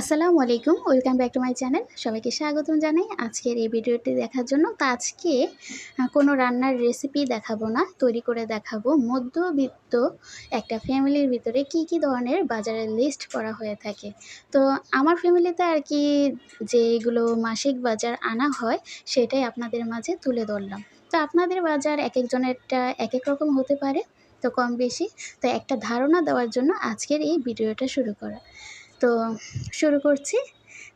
আসসালামু আলাইকুম, welcome back to my channel. সবাইকে স্বাগতম জানাই আজকের এই ভিডিওটি দেখার জন্য। তো আজকে কোনো রান্নার রেসিপি দেখাবো না, তৈরি করে দেখাবো। মধ্যবিত্ত একটা ফ্যামিলির ভিতরে কি কি ধরনের বাজারের লিস্ট করা হয়ে থাকে। তো আমার ফ্যামিলিতে আর কি যেগুলো মাসিক বাজার আনা হয়, সেটাই আপনাদের মাঝে তুলে ধরলাম। তো আপনাদের বাজার এক একজনেরটা এক এক রকম হতে পারে, তো কম বেশি। তো একটা ধারণা দেওয়ার জন্য আজকের এই ভিডিওটা শুরু করা। তো শুরু করছি।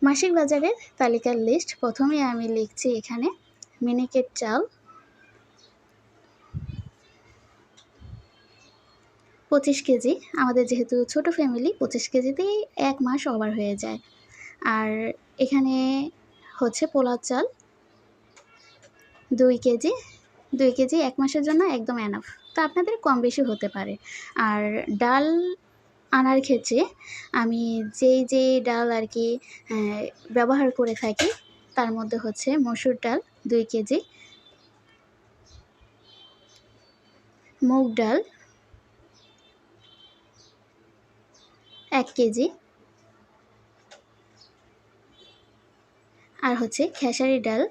মাসিক বাজারের তালিকার লিস্ট প্রথমে আমি লিখছি এখানে, মিনিকেট চাল। পঁচিশ কেজি। আমাদের যেহেতু ছোট ফ্যামিলি পঁচিশ কেজিতেই এক মাস ওভার হয়ে যায়। আর এখানে হচ্ছে পোলাও চাল। দুই কেজি। দুই কেজি এক মাসের জন্য একদম এনাফ তো আপনাদের কম বেশি হতে পারে। আর ডাল আনার ক্ষেত্রে আমি যেই যেই ডাল আর কি ব্যবহার করে থাকি, তার মধ্যে হচ্ছে মসুর ডাল দুই কেজি, মুগ ডাল এক কেজি, আর হচ্ছে খেসারি ডাল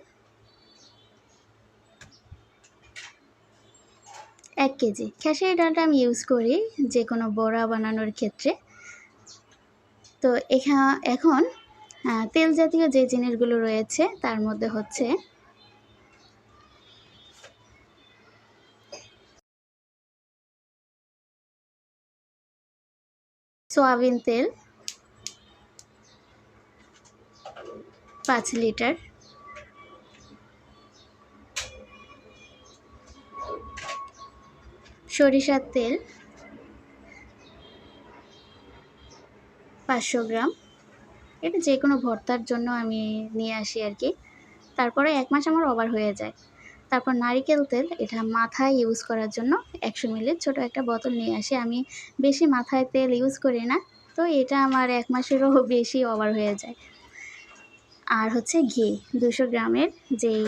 এক কেজি। খেসারি ডালটা আমি ইউজ করি যে কোনো বড়া বানানোর ক্ষেত্রে। তো এখা, এখন তেল জাতীয় যে জিনিসগুলো রয়েছে তার মধ্যে হচ্ছে সয়াবিন তেল, পাঁচ লিটার সরিষার তেল পাঁচশো গ্রাম। এটা যে কোনো ভর্তার জন্য আমি নিয়ে আসি আর কি। তারপরে এক মাস আমার ওভার হয়ে যায়। তারপর নারিকেল তেল, এটা মাথায় ইউজ করার জন্য একশো মিলির ছোটো একটা বোতল নিয়ে আসি। আমি বেশি মাথায় তেল ইউজ করি না, তো এটা আমার এক মাসেরও বেশি ওভার হয়ে যায়। আর হচ্ছে ঘি, দুশো গ্রামের যেই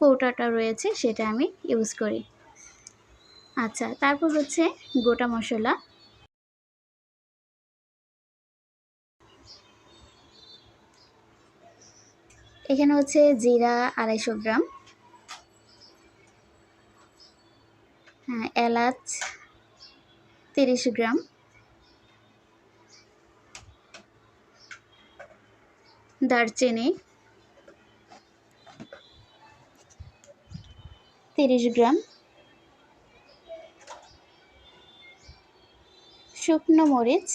কৌটাটা রয়েছে সেটা আমি ইউজ করি। আচ্ছা তারপর হচ্ছে গোটা মশলা। এখানে হচ্ছে জিরা আড়াইশো গ্রাম। হ্যাঁ এলাচ তিরিশ গ্রাম। দারচিনি তিরিশ গ্রাম। শুকনো মরিচ,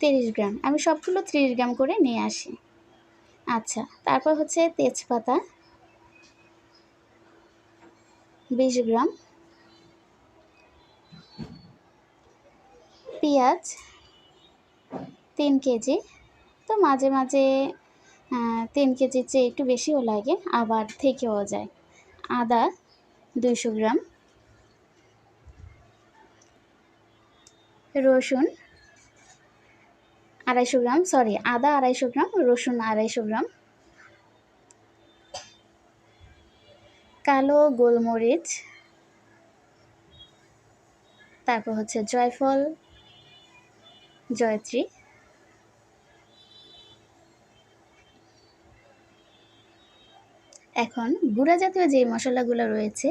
তিরিশ গ্রাম। আমি সবগুলো তিরিশ গ্রাম করে নিয়ে আসি। আচ্ছা তারপর হচ্ছে তেজপাতা, বিশ গ্রাম। পেঁয়াজ, তিন কেজি। তো মাঝে মাঝে তিন কেজির চেয়ে একটু বেশিও লাগে, আবার থেকেও যায়। আদা দুইশো গ্রাম। রসুন আড়াইশো গ্রাম সরি আদা আড়াইশো গ্রাম, রসুন আড়াইশো গ্রাম, কালো গোলমরিচ, তারপর হচ্ছে জয়ফল, জয়ত্রী, এখন গুঁড়া জাতীয় যে মশলাগুলো রয়েছে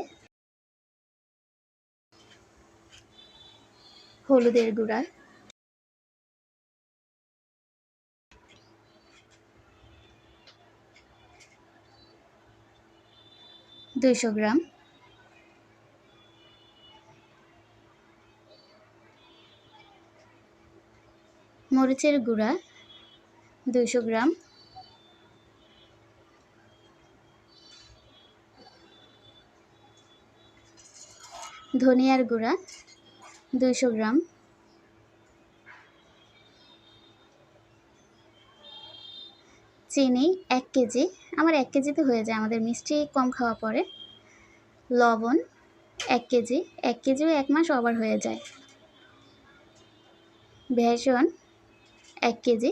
হলুদের গুঁড়া। দুইশো গ্রাম। মরিচের গুঁড়া দুইশো গ্রাম। ধনিয়ার গুঁড়া দুইশো গ্রাম। চিনি এক কেজি। আমার এক কেজিতে হয়ে যায়। আমাদের মিষ্টি কম খাওয়া পরে। লবণ এক কেজি। এক কেজিও এক মাস ওভার হয়ে যায়। ভেষণ এক কেজি।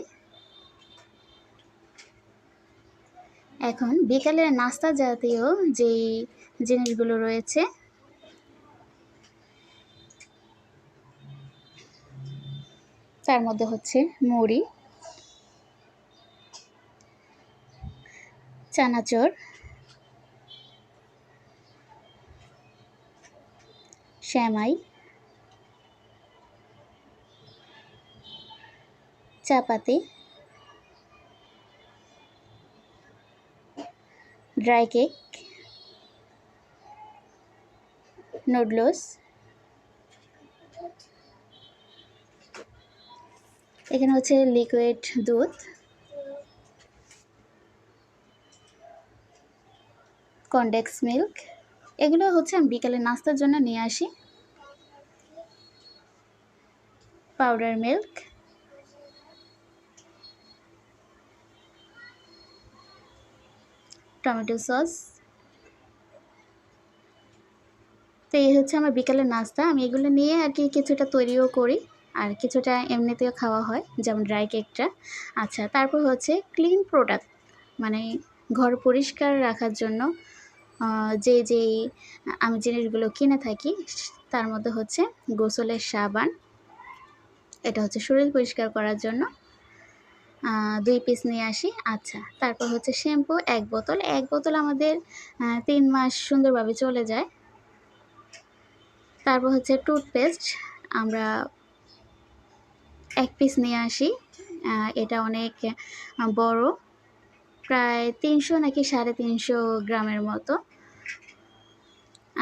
এখন বিকালের নাস্তা জাতীয় যেই জিনিসগুলো রয়েছে তার মধ্যে হচ্ছে মুড়ি চানাচুর শ্যামাই চাপাতি ড্রাই কেক নুডলস এখানে হচ্ছে লিকুইড দুধ। কন্ডেক্স মিল্ক এগুলো হচ্ছে আমি বিকালে নাস্তার জন্য নিয়ে আসি। পাউডার মিল্ক টমেটো সস তো এই হচ্ছে আমার বিকালের নাস্তা। আমি এগুলো নিয়ে আর কি কিছুটা তৈরিও করি। আর কিছুটা এমনিতেও খাওয়া হয়, যেমন ড্রাই কেকটা আচ্ছা তারপর হচ্ছে ক্লিন প্রোডাক্ট মানে ঘর পরিষ্কার রাখার জন্য যে যেই, আমি জিনিসগুলো কিনে থাকি, তার মধ্যে হচ্ছে গোসলের সাবান, এটা হচ্ছে শরীর পরিষ্কার করার জন্য দুই পিস নিয়ে আসি। আচ্ছা তারপর হচ্ছে শ্যাম্পু এক বোতল। এক বোতল আমাদের তিন মাস সুন্দরভাবে চলে যায়। তারপর হচ্ছে টুথপেস্ট আমরা এক পিস নিয়ে আসি। এটা অনেক বড়। প্রায় তিনশো নাকি সাড়ে তিনশো গ্রামের মতো।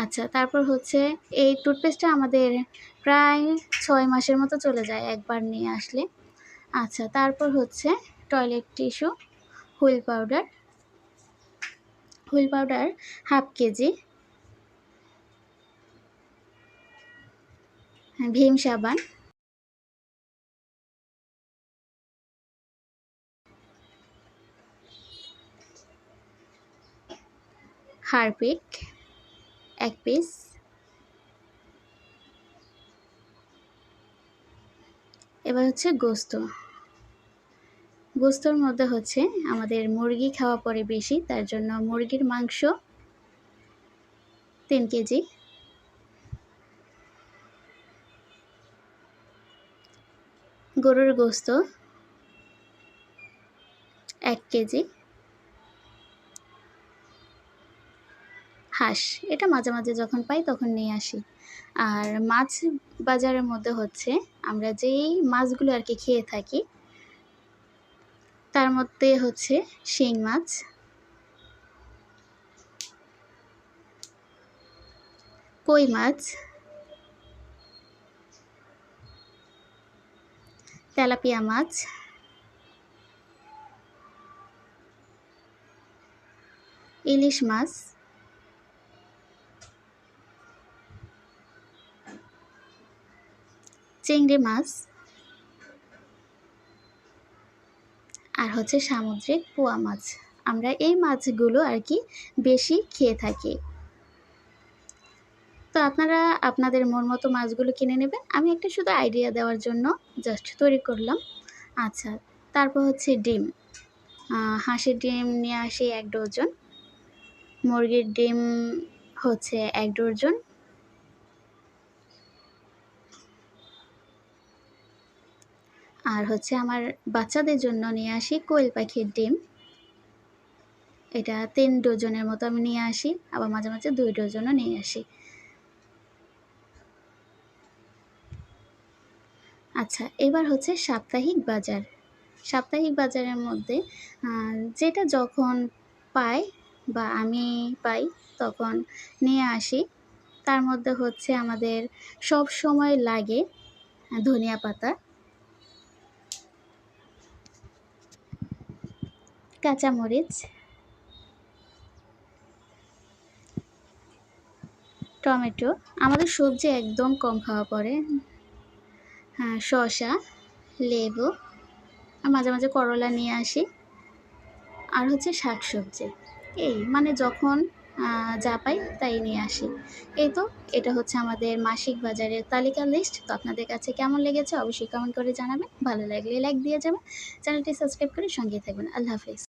আচ্ছা তারপর হচ্ছে এই টুথপেস্টটা আমাদের প্রায় ছয় মাসের মতো চলে যায় একবার নিয়ে আসলে। আচ্ছা তারপর হচ্ছে toilet tissue Wheel powder Wheel powder half K G Vim সাবান। হারপিক, এক পিস। এবার হচ্ছে গোস্ত। গোস্তর মধ্যে হচ্ছে আমাদের মুরগি খাওয়া পরে বেশি, তার জন্য মুরগির মাংস তিন কেজি। গরুর গোস্ত এক কেজি। হাঁস, এটা মাঝে মাঝে যখন পাই তখন নিয়ে আসি। আর মাছ বাজারের মধ্যে হচ্ছে আমরা যেই মাছগুলো আর কি খেয়ে থাকি, তার মধ্যে হচ্ছে শিং মাছ। কই মাছ। তেলাপিয়া মাছ। ইলিশ মাছ। চিংড়ি মাছ আর হচ্ছে সামুদ্রিক পোয়া মাছ। আমরা এই মাছগুলো আর কি বেশি খেয়ে থাকি। তো আপনারা, আপনাদের মন মতো মাছগুলো কিনে নেবেন। আমি একটা শুধু আইডিয়া দেওয়ার জন্য জাস্ট তৈরি করলাম। আচ্ছা তারপর হচ্ছে ডিম। হাঁসের ডিম নিয়ে আসি এক ডজন। মুরগির ডিম হচ্ছে এক ডজন। আর হচ্ছে আমার বাচ্চাদের জন্য নিয়ে আসি কোয়েল পাখির ডিম। এটা তিন ডজনের মতো আমি নিয়ে আসি, আবার মাঝে মাঝে দুই ডজনও নিয়ে আসি। আচ্ছা এবার হচ্ছে সাপ্তাহিক বাজার। সাপ্তাহিক বাজারের মধ্যে যেটা যখন পাই বা আমি পাই তখন নিয়ে আসি। তার মধ্যে হচ্ছে আমাদের সব সময় লাগে ধনিয়া পাতা। কাঁচামরিচ, টমেটো। আমাদের সবজি একদম কম খাওয়া পড়ে। হ্যাঁ শসা, লেবু, আর মাঝে মাঝে করলা নিয়ে আসি। আর হচ্ছে শাক সবজি এই মানে যখন যা পাই তাই নিয়ে আসি। এই তো, এটা হচ্ছে আমাদের মাসিক বাজারের তালিকা লিস্ট তো আপনাদের কাছে কেমন লেগেছে অবশ্যই কমেন্ট করে জানাবেন। ভালো লাগলে লাইক দিয়ে যাবেন। চ্যানেলটি সাবস্ক্রাইব করে সঙ্গে থাকবেন। আল্লাহ হাফিজ।